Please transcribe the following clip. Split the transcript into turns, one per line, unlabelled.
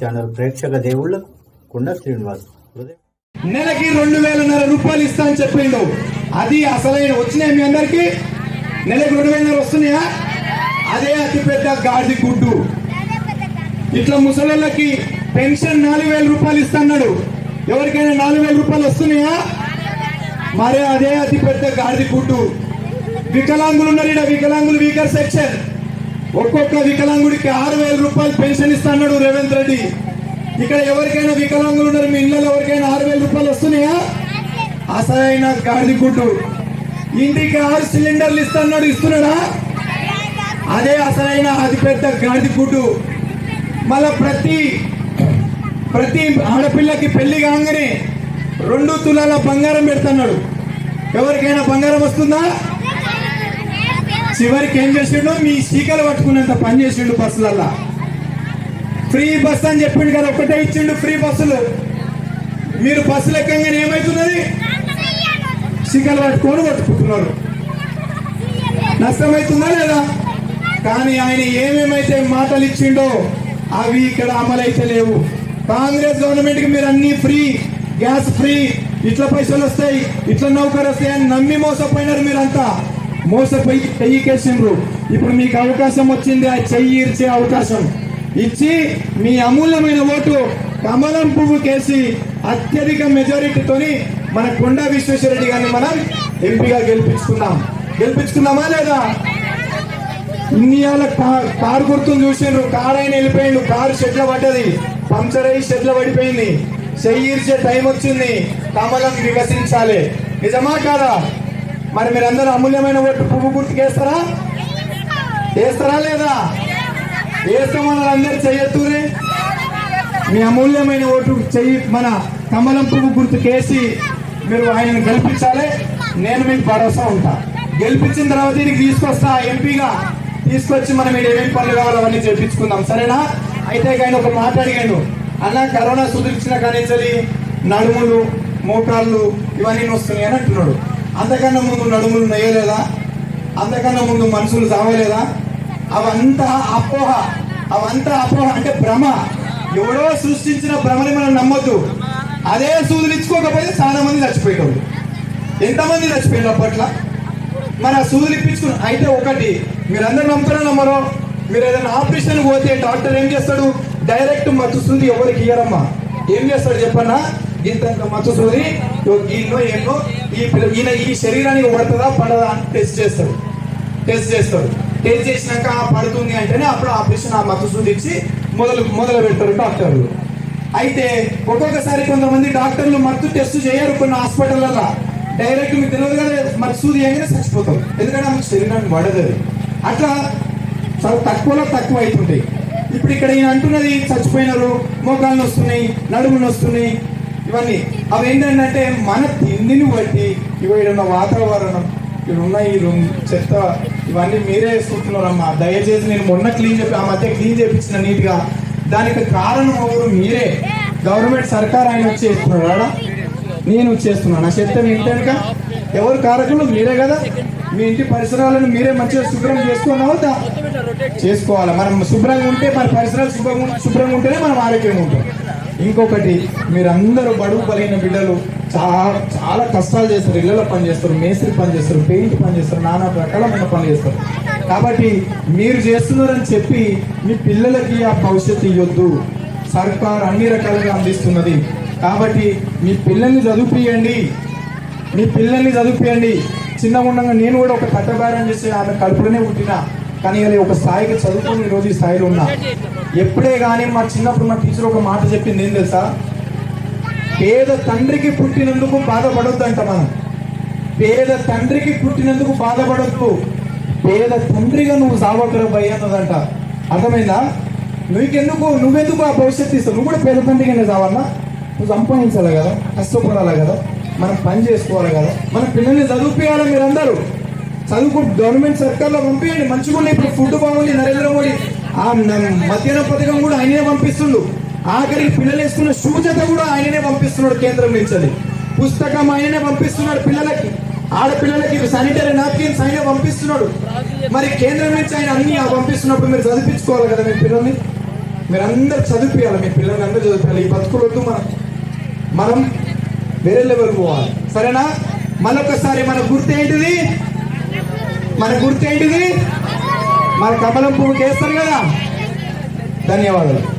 Channel ప్రేక్షక దేవుళ్ళకు కుండ శ్రీనివాస్
నెలకి రెండు వేలన్నర రూపాయలు ఇస్తా అని చెప్పిండు. అది అసలైన వచ్చినాయి మీ అందరికి? నెలకి రెండు వేలన్నర వస్తున్నాయా? అదే అతిపెద్ద గాడిది గుడ్డు. ఇట్లా ముసలిళ్ళకి పెన్షన్ నాలుగు వేల రూపాయలు ఇస్తున్నాడు ఎవరికైనా నాలుగు వేల రూపాయలు వస్తున్నాయా? మరే అదే అతిపెద్ద గాడిది గుడ్డు. వికలాంగులు ఉన్నారు ఇక్కడ వికలాంగులు వీకర్ సెక్షన్. ఒక్కొక్క వికలాంగుడికి ఆరు వేల రూపాయలు పెన్షన్ ఇస్తున్నాడు రేవంత్ రెడ్డి. ఇక్కడ ఎవరికైనా వికలాంగులు ఉన్నారు మీ ఇళ్ళలో ఎవరికైనా ఆరు వేల రూపాయలు వస్తున్నాయా? అసలైన గాడిది గుడ్డు. ఇంటికి ఆరు సిలిండర్లు ఇస్తున్నాడు ఇస్తున్నాడా? అదే అసలైన అతిపెద్ద గాడిది గుడ్డు. మళ్ళా ప్రతి ప్రతి ఆడపిల్లకి పెళ్ళి కాగానే రెండు తులాల బంగారం పెడుతున్నాడు. ఎవరికైనా బంగారం వస్తుందా? చివరికి ఏం చేసిండు? మీ సీకలు పట్టుకునేంత పని చేసిండు బస్సులల్లా. ఫ్రీ బస్ అని చెప్పిండు కదా ఒకటే ఇచ్చిండు ఫ్రీ బస్సులు. మీరు బస్సులు ఎక్కగానే ఏమవుతున్నది సీకలు పట్టుకొని పట్టుకుంటున్నారు నష్టమవుతుందా లేదా? కానీ ఆయన ఏమేమైతే మాటలు ఇచ్చిండో అవి ఇక్కడ అమలైతే లేవు. కాంగ్రెస్ గవర్నమెంట్కి మీరు అన్ని ఫ్రీ గ్యాస్ ఫ్రీ ఇట్లా పైసలు వస్తాయి ఇట్లా నౌకరు వస్తాయి అని నమ్మి మోసపోయినారు మీరంతా. మోసపోయి చెయ్యికేసిండ్రు ఇప్పుడు మీకు అవకాశం వచ్చింది ఆ చెయ్యి ఇచ్చే అవకాశం. ఇచ్చి మీ అమూల్యమైన ఓటు కమలం పువ్వు కేసి అత్యధిక మెజారిటీతోని మన కొండా విశ్వేశ్వరరెడ్డి గారిని మనం ఎంపీగా గెలిపించుకున్నాం గెలిపించుకున్నామా లేదా? ఇన్నియాల కారు గుర్తును చూసిండ్రు. కారు అయిన వెళ్ళిపోయిండు. కారు షెడ్ల పడ్డది. పంక్చర్ అయ్యి షెడ్ల పడిపోయింది. చెయ్యిర్చే టైం వచ్చింది. కమలం వికసించాలి. నిజమా కాదా? మరి మీరందరూ అమూల్యమైన ఓటు పువ్వు గుర్తుకేస్తారా వేస్తారా? లేదా? వేస్తామని అందరు చేయొద్దురే. మీ అమూల్యమైన ఓటు చెయ్యి మన కమలం పువ్వు గుర్తుకేసి మీరు ఆయనను గెలిపించాలి. నేను మీకు భరోసా ఉంటా. గెలిపించిన తర్వాత దీనికి తీసుకొస్తా ఎంపీగా తీసుకొచ్చి మనం మీరు ఏమేమి పనులు కావాలో అవన్నీ చేపించుకుందాం. సరేనా? అయితే ఆయన ఒక మాట అడిగాడు. అన్న కరోనా కానీ కానించలి నడుములు మోకాళ్ళు ఇవన్నీ వస్తున్నాయి అని అంటున్నాడు. అంతకన్నా ముందు నడుములు నయ్యలేదా అంతకన్నా ముందు మనుషులు చావలేదా? అవంతా అపోహ. అవంతా అపోహ అంటే భ్రమ. ఎవడో సృష్టించిన భ్రమని మనం నమ్మొద్దు. అదే సూదులు ఇచ్చుకోకపోతే చాలా మంది చచ్చిపోయేవాళ్ళు ఎంతమంది చచ్చిపోయారు అప్పట్లో? మరి ఆ సూదులు ఇప్పించుకుని అయితే ఒకటి మీరందరూ నమ్ముతారో నమ్మరో? మీరు ఏదైనా ఆపరేషన్ పోతే డాక్టర్ ఏం చేస్తాడు? డైరెక్ట్ మత్తు సూది ఎవరికి ఇయ్యరమ్మా? ఏం చేస్తాడు చెప్పన్నా? ఇంత మత్తు సూది ఈయనో ఎన్నో ఈ ఈయన ఈ శరీరానికి పడుతుందా? పడదా అని టెస్ట్ చేస్తాడు. టెస్ట్ చేస్తాడు. టెస్ట్ చేసినాక పడుతుంది అంటేనే అప్పుడు ఆపరేషన్ ఆ మత్తు ఇచ్చి మొదలు మొదలు పెడతారు డాక్టర్లు. అయితే ఒక్కొక్కసారి కొంతమంది డాక్టర్లు మత్తు టెస్ట్ చేయరు కొన్ని హాస్పిటల్లో డైరెక్ట్ మీకు తెలియదు కదా మరి సూది ఏమైనా చచ్చిపోతాం. ఎందుకంటే ఆమెకు శరీరానికి పడదు అట్లా చాలా తక్కువలో తక్కువ అవుతుంటాయి ఇప్పుడు ఇక్కడ ఈయన అంటున్నది చచ్చిపోయినారు మోకాళ్ళు వస్తున్నాయి నడుములు వస్తున్నాయి ఇవన్నీ. అవి ఏంటంటే మన తిండిని బట్టి ఇవి ఉన్న వాతావరణం ఇక్కడ ఉన్న ఈ రూమ్ చెత్త ఇవన్నీ మీరే వేసుకుంటున్నారమ్మా దయచేసి నేను మొన్న క్లీన్ చెప్పి ఆ మధ్య క్లీన్ చేపించిన నీట్గా. దానికి కారణం ఎవరు మీరే. గవర్నమెంట్ సర్కార్ ఆయన వచ్చి చేస్తున్నాడు? నేను చేస్తున్నాను. నా చెత్త మీ ఎవరు కారకులు? మీరే కదా. మీ ఇంటి పరిసరాలను మీరే మంచిగా శుభ్రం చేసుకున్నావు చేసుకోవాలి? మనం శుభ్రంగా ఉంటే మన పరిసరాలు శుభ్రంగా శుభ్రంగా ఉంటేనే మనం ఆరోగ్యంగా ఉంటాం. ఇంకొకటి మీరందరూ బడుగు బలైన బిడ్డలు. చాలా చాలా కష్టాలు చేస్తారు. ఇళ్ళలో పని చేస్తారు మేస్త్రి పని చేస్తారు పెయింట్ పని చేస్తారు నానా రకాలమైన పని చేస్తారు. కాబట్టి మీరు చేస్తున్నారని చెప్పి మీ పిల్లలకి ఆ భవిష్యత్తు ఇవ్వద్దు సర్కార్ అన్ని రకాలుగా అందిస్తున్నది. కాబట్టి మీ పిల్లల్ని చదివిపియండి. మీ పిల్లల్ని చదివిపియండి. చిన్నగా ఉండగా నేను కూడా ఒక కట్టబారం చేసి ఆమె కడుపులోనే పుట్టిన కానీ అది ఒక స్థాయికి చదువుకుని ఈరోజు ఈ స్థాయిలో ఉన్నా. ఎప్పుడే కానీ మా చిన్నప్పుడు మా టీచర్ ఒక మాట చెప్పింది ఏం తెలుసా? పేద తండ్రికి పుట్టినందుకు బాధపడొద్దు అంట మనం. పేద తండ్రికి పుట్టినందుకు బాధపడొద్దు. పేద తండ్రిగా నువ్వు సావకర భయ అన్నదంట. అర్థమైందా? నీకెందుకు నువ్వెందుకు ఆ భవిష్యత్తు ఇస్తావు? నువ్వు కూడా పేద తండ్రిగానే చావన్నా నువ్వు సంపాదించాలి కదా కష్టపడాలి కదా మనం పని చేసుకోవాలి కదా మన పిల్లల్ని చదివిపియాలి మీరందరూ. చదువుకు గవర్నమెంట్ సర్కార్లో పంపించండి మంచిగా ఉండే ఇప్పుడు ఫుడ్ బాగుంది నరేంద్ర మోడీ. ఆ మధ్యాహ్న పథకం కూడా ఆయనే పంపిస్తుండు. ఆఖరికి పిల్లలు వేసుకున్న సూచత కూడా ఆయననే పంపిస్తున్నాడు కేంద్రం నుంచి పుస్తకం ఆయననే పంపిస్తున్నాడు పిల్లలకి. ఆడపిల్లలకి శానిటరీ నాప్కిన్స్ ఆయన పంపిస్తున్నాడు. మరి కేంద్రం నుంచి ఆయన అన్ని పంపిస్తున్నప్పుడు మీరు చదివించుకోవాలి కదా మీ పిల్లల్ని? మీరు అందరు చదివించాలి మీ పిల్లల్ని అందరూ చదివించాలి ఈ బతుకులొద్దు మనం. మనం వేరే లెవెల్ పోవాలి. సరేనా? మరొకసారి మన గుర్తు ఏంటిది? మన గుర్తు ఏంటిది? మన కమలం పువ్వు వేస్తారు కదా? ధన్యవాదాలు.